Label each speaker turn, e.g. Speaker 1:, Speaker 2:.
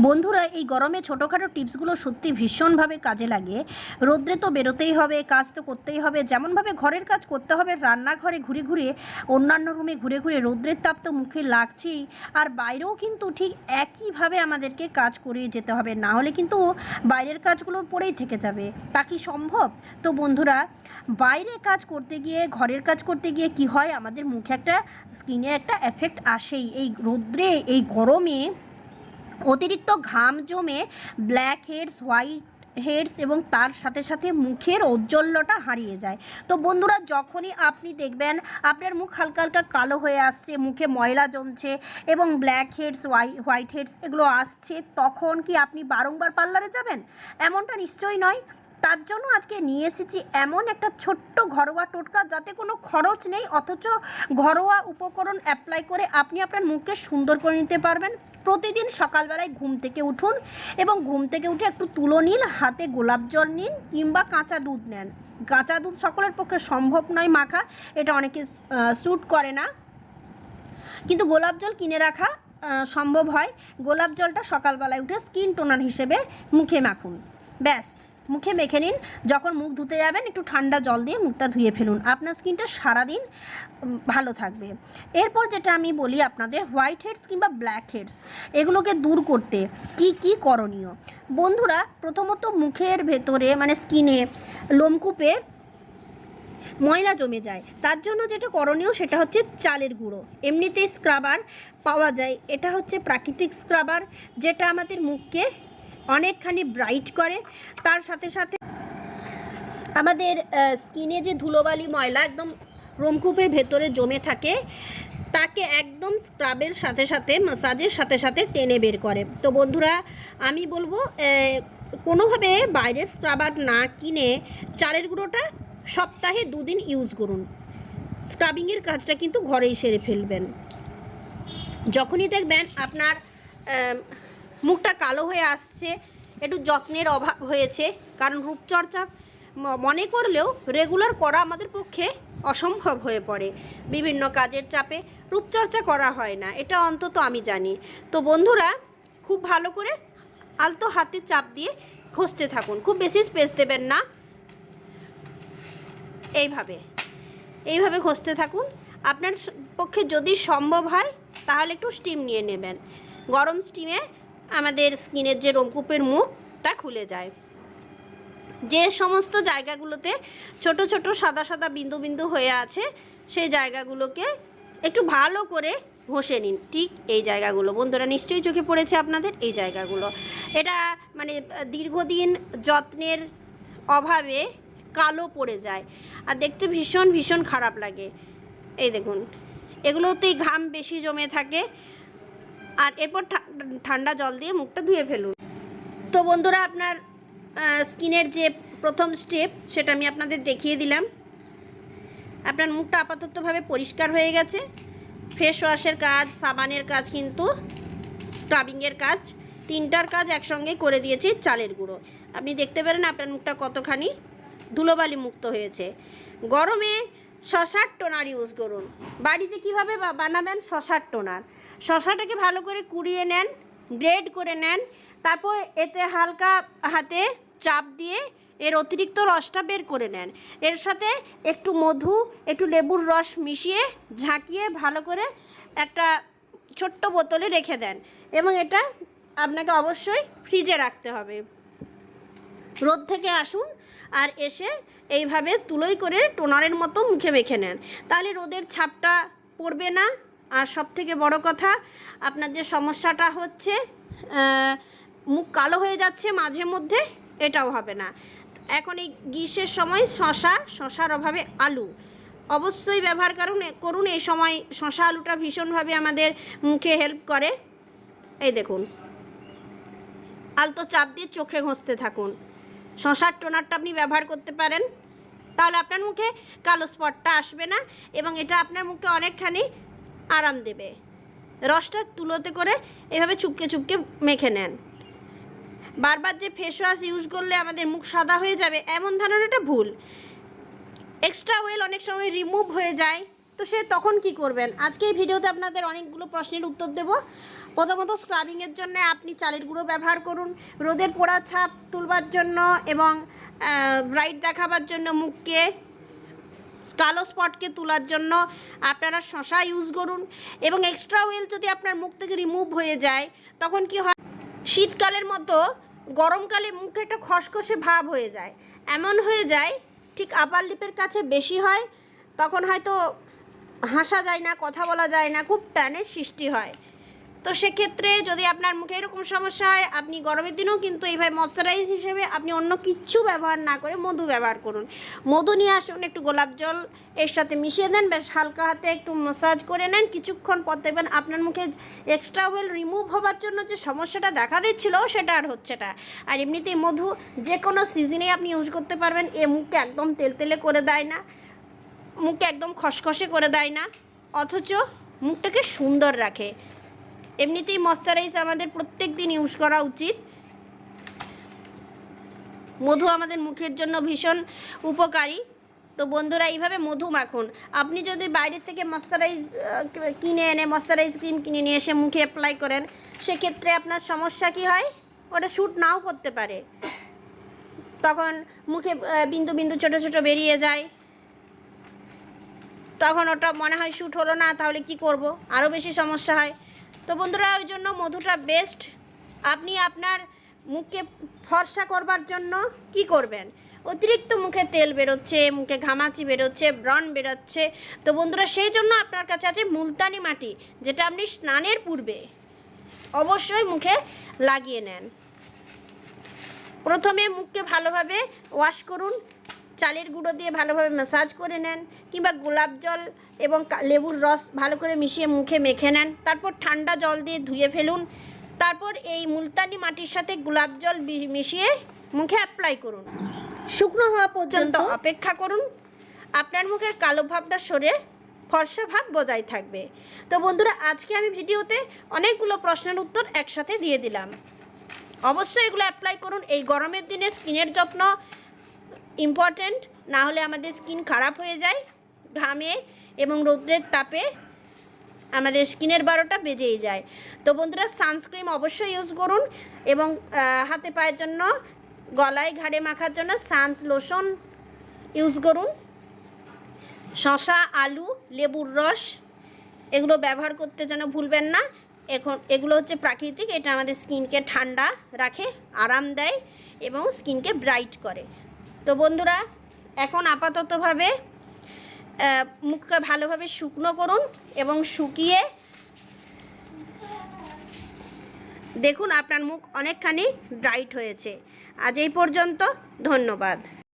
Speaker 1: বন্ধুরা, এই গরমে ছোটোখাটো টিপসগুলো সত্যি ভীষণভাবে কাজে লাগে। রোদ্রে তো বেরোতেই হবে, কাজ তো করতেই হবে। যেমনভাবে ঘরের কাজ করতে হবে, রান্নাঘরে ঘুরে ঘুরে, অন্যান্য রুমে ঘুরে ঘুরে রোদ্রের তাপ তো মুখে লাগছেই। আর বাইরেও কিন্তু ঠিক একইভাবে আমাদেরকে কাজ করে যেতে হবে। না হলে কিন্তু বাইরের কাজগুলো পড়েই থেকে যাবে। তা কি সম্ভব? তো বন্ধুরা, বাইরে কাজ করতে গিয়ে, ঘরের কাজ করতে গিয়ে কি হয়? আমাদের মুখে একটা, স্কিনে একটা এফেক্ট আসেই। এই রোদ্রে, এই গরমে অতিরিক্ত ঘাম জমে ব্ল্যাক হেডস, হোয়াইট হেডস এবং তার সাথে সাথে মুখের ঔজ্জ্বল্যটা হারিয়ে যায়। তো বন্ধুরা, যখনই আপনি দেখবেন আপনার মুখ হালকা হালকা কালো হয়ে আসছে, মুখে ময়লা জমছে এবং ব্ল্যাক হেডস হোয়াইট হেডস এগুলো আসছে, তখন কি আপনি বারংবার পার্লারে যাবেন? এমনটা নিশ্চয়ই নয়। তার জন্য আজকে নিয়ে এসেছি এমন একটা ছোট্ট ঘরোয়া টোটকা যাতে কোনো খরচ নেই, অথচ ঘরোয়া উপকরণ অ্যাপ্লাই করে আপনি আপনার মুখকে সুন্দর করে নিতে পারবেন। প্রতিদিন সকালবেলায় ঘুম থেকে উঠুন এবং ঘুম থেকে উঠে একটু তুলো নিন, হাতে গোলাপ জল নিন কিংবা কাঁচা দুধ নেন। কাঁচা দুধ সকলের পক্ষে সম্ভব নয় মাখা, এটা অনেকে স্যুট করে না। কিন্তু গোলাপ জল কিনে রাখা সম্ভব হয়। গোলাপ জলটা সকালবেলায় উঠে স্কিন টোনার হিসেবে মুখে মাখুন। ব্যাস। মুখে মেখে নিন। যখন মুখ ধুতে যাবেন, একটু ঠান্ডা জল দিয়ে মুখটা ধুয়ে ফেলুন। আপনার স্কিনটা সারাদিন ভালো থাকবে। এরপর যেটা আমি বলি আপনাদের, হোয়াইট হেডস কিংবা ব্ল্যাক হেডস, এগুলোকে দূর করতে কি কি করণীয়? বন্ধুরা, প্রথমত মুখের ভেতরে মানে স্কিনে, লোমকূপে ময়লা জমে যায়। তার জন্য যেটা করণীয় সেটা হচ্ছে চালের গুঁড়ো। এমনিতেই স্ক্রাবার পাওয়া যায়। এটা হচ্ছে প্রাকৃতিক স্ক্রাবার, যেটা আমাদের মুখকে অনেকখানি ব্রাইট করে। তার সাথে সাথে আমাদের স্কিনে যে ধুলোবালি ময়লা একদম রোমকূপের ভেতরে জমে থাকে, তাকে একদম স্ক্রাবের সাথে সাথে, মাসাজের সাথে সাথে টেনে বের করে। তো বন্ধুরা, আমি বলব কোনোভাবে বাইরের স্ক্রাবার না কিনে চালের গুঁড়োটা সপ্তাহে দুদিন ইউজ করুন। স্ক্রাবিংয়ের কাজটা কিন্তু ঘরেই সেরে ফেলবেন। যখনই দেখবেন আপনার মুখটা কালো হয়ে আসছে, একটু যত্নের অভাব হয়েছে, কারণ রূপচর্চা মনে করলেও রেগুলার করা আমাদের পক্ষে অসম্ভব হয়ে পড়ে। বিভিন্ন কাজের চাপে রূপচর্চা করা হয় না, এটা অন্তত আমি জানি। তো বন্ধুরা, খুব ভালো করে আলতো হাতে চাপ দিয়ে ঘষতে থাকুন, খুব বেশি স্পেস দেবেন না। এইভাবে এইভাবে ঘষতে থাকুন। আপনার পক্ষে যদি সম্ভব হয়, তাহলে একটু স্টিম নিয়ে নেবেন। গরম স্টিমে আমাদের স্কিনের যে রোমকূপের মুখটা খুলে যায়। যে সমস্ত জায়গাগুলোতে ছোট ছোট সাদা সাদা বিন্দু বিন্দু হয়ে আছে, সেই জায়গাগুলোকে একটু ভালো করে ঘষে নিন। ঠিক এই জায়গাগুলো। বন্ধুরা, নিশ্চয়ই চোখে পড়েছে আপনাদের এই জায়গাগুলো। এটা মানে দীর্ঘদিন যত্নের অভাবে কালো পড়ে যায় আর দেখতে ভীষণ ভীষণ খারাপ লাগে। এই দেখুন, এগুলোতেই ঘাম বেশি জমে থাকে। আর এরপর ঠান্ডা জল দিয়ে মুখটা ধুয়ে ফেলুন। তো বন্ধুরা, আপনার স্কিনের যে প্রথম স্টেপ সেটা আমি আপনাদের দেখিয়ে দিলাম। আপনার মুখটা আপাততভাবে পরিষ্কার হয়ে গেছে। ফেস ওয়াশের কাজ, সাবানের কাজ কিন্তু স্ক্রাবিংয়ের কাজ, তিনটার কাজ একসঙ্গে করে দিয়েছি চালের গুঁড়ো। আপনি দেখতে পারেন আপনার মুখটা কতখানি ধুলোবালি মুক্ত হয়েছে। গরমে শশার টোনার ইউজ করুন। বাড়িতে কীভাবে বানাবেন? শশার টোনার। শশাটাকে ভালো করে কুড়িয়ে নেন গ্রেড করে নেন। তারপর এতে হালকা হাতে চাপ দিয়ে এর অতিরিক্ত রসটা বের করে নেন। এর সাথে একটু মধু, একটু লেবুর রস মিশিয়ে ঝাঁকিয়ে ভালো করে একটা ছোট্ট বোতলে রেখে দেন এবং এটা আপনাকে অবশ্যই ফ্রিজে রাখতে হবে। রোদ থেকে আসুন আর এসে এইভাবে তুলোই করে টোনারের মতো মুখে মেখে নেন। তাহলে রোদের ছাপটা পড়বে না। আর সব থেকে বড় কথা, আপনার যে সমস্যাটা হচ্ছে মুখ কালো হয়ে যাচ্ছে মাঝে মধ্যে, এটাও হবে না। এখন এই গ্রীষ্মের সময় শশা, শশার অভাবে আলু। অবশ্যই ব্যবহার করুন করুন এই সময় শশা আলুটা ভীষণভাবে আমাদের মুখে হেল্প করে। এই দেখুন, আলতো চাপ দিয়ে চোখে ঘষতে থাকুন। শশার টোনারটা আপনি ব্যবহার করতে পারেন। তাহলে আপনার মুখে কালো স্পটটা আসবে না এবং এটা আপনার মুখে অনেকখানি আরাম দেবে। রসটা তুলোতে করে এভাবে চুপকে চুপকে মেখে নেন। বারবার যে ফেস ওয়াশ ইউজ করলে আমাদের মুখ সাদা হয়ে যাবে, এমন ধারণাটা ভুল। এক্সট্রা ওয়েল অনেক সময় রিমুভ হয়ে যায়। তো সে তখন কি করবেন? আজকে এই ভিডিওতে আপনাদের অনেকগুলো প্রশ্নের উত্তর দেব। প্রথমত স্ক্রাবিংয়ের জন্য আপনি চালের গুঁড়ো ব্যবহার করুন, রোদের পোড়া ছাপ তুলবার জন্য এবং ব্রাইট দেখাবার জন্য মুখকে, কালো স্পটকে তোলার জন্য আপনারা শশা ইউজ করুন এবং এক্সট্রা অয়েল যদি আপনার মুখ থেকে রিমুভ হয়ে যায়, তখন কি হয়? শীতকালের মতো গরমকালে মুখে একটা খসখসে ভাব হয়ে যায়। এমন হয়ে যায়, ঠিক আপার লিপের কাছে বেশি হয়, তখন হয়তো হাসা যায় না, কথা বলা যায় না, খুব ট্যানের সৃষ্টি হয়। তো সেক্ষেত্রে যদি আপনার মুখে এরকম সমস্যা হয়, আপনি গরমের দিনেও কিন্তু এইভাবে ময়শ্চারাইজ হিসেবে আপনি অন্য কিচ্ছু ব্যবহার না করে মধু ব্যবহার করুন। মধু নিয়ে আসুন, একটু গোলাপ জল এর সাথে মিশিয়ে দেন, বেশ হালকা হাতে একটু মাসাজ করে নেন, কিছুক্ষণ পর দেখবেন আপনার মুখে এক্সট্রা ওয়েল রিমুভ হবার জন্য যে সমস্যাটা দেখা দিচ্ছিল, সেটা আর হচ্ছে না। আর এমনিতেই মধু যে কোনো সিজনে আপনি ইউজ করতে পারবেন, এ মুখকে একদম তেলতেলে করে দেয় না, মুখকে একদম খসখসে করে দেয় না, অথচ মুখটাকে সুন্দর রাখে। এমনিতেই ময়শ্চারাইজ আমাদের প্রত্যেক দিন ইউজ করা উচিত। মধু আমাদের মুখের জন্য ভীষণ উপকারী। তো বন্ধুরা, এইভাবে মধু মাখুন। আপনি যদি বাইরে থেকে ময়শ্চারাইজ কিনে এনে ময়শ্চারাইজ ক্রিম কিনে নিয়ে এসে মুখে অ্যাপ্লাই করেন, সেক্ষেত্রে আপনার সমস্যা কি হয়? ওটা শ্যুট নাও করতে পারে। তখন মুখে বিন্দু বিন্দু ছোট ছোট বেরিয়ে যায়। তখন ওটা মনে হয় শ্যুট হলো না, তাহলে কি করব? আরও বেশি সমস্যা হয়। তো বন্ধুরা, ওই জন্য মধুটা বেস্ট আপনি আপনার মুখকে ফর্সা করবার জন্য কি করবেন? অতিরিক্ত মুখে তেল বেরোচ্ছে, মুখে ঘামাচি বেরোচ্ছে, ব্রণ বেরোচ্ছে। তো বন্ধুরা, সেই জন্য আপনার কাছে আছে মুলতানি মাটি, যেটা আপনি স্নানের পূর্বে অবশ্যই মুখে লাগিয়ে নেন। প্রথমে মুখকে ভালোভাবে ওয়াশ করুন। চালের গুঁড়ো দিয়ে ভালোভাবে ম্যাসাজ করে নেন কিংবা গোলাপ জল এবং লেবুর রস ভালো করে মিশিয়ে মুখে মেখে নেন। তারপর ঠান্ডা জল দিয়ে ধুয়ে ফেলুন। তারপর এই মুলতানি মাটির সাথে গোলাপ জল মিশিয়ে মুখে অ্যাপ্লাই করুন। শুকনো হওয়া পর্যন্ত অপেক্ষা করুন। আপনার মুখের কালো ভাবটা সরে ফর্সা ভাব বজায় থাকবে। তো বন্ধুরা আজকে আমি ভিডিওতে অনেকগুলো প্রশ্নের উত্তর একসাথে দিয়ে দিলাম। অবশ্যই এগুলো অ্যাপ্লাই করুন। এই গরমের দিনে স্কিনের যত্ন ইম্পর্ট্যান্ট না হলে আমাদের স্কিন খারাপ হয়ে যায় ঘামে এবং রৌদ্রের তাপে আমাদের স্কিনের বারোটা বেজেই যায়। তো বন্ধুরা সানস্ক্রিন অবশ্যই ইউজ করুন এবং হাতে পায়ের জন্য, গলায় ঘাড়ে মাখার জন্য সানস লোশন ইউজ করুন। শশা, আলু, লেবুর রস, এগুলো ব্যবহার করতে যেন ভুলবেন না। এখন, এগুলো হচ্ছে প্রাকৃতিক, এটা আমাদের স্কিনকে ঠান্ডা রাখে, আরাম দেয় এবং স্কিনকে ব্রাইট করে। তো বন্ধুরা, এখন আপাততভাবে মুখকে ভালোভাবে শুকনো করুন এবং শুকিয়ে, দেখুন আপনার মুখ অনেকখানি ব্রাইট হয়েছে। আজ এই পর্যন্ত, ধন্যবাদ।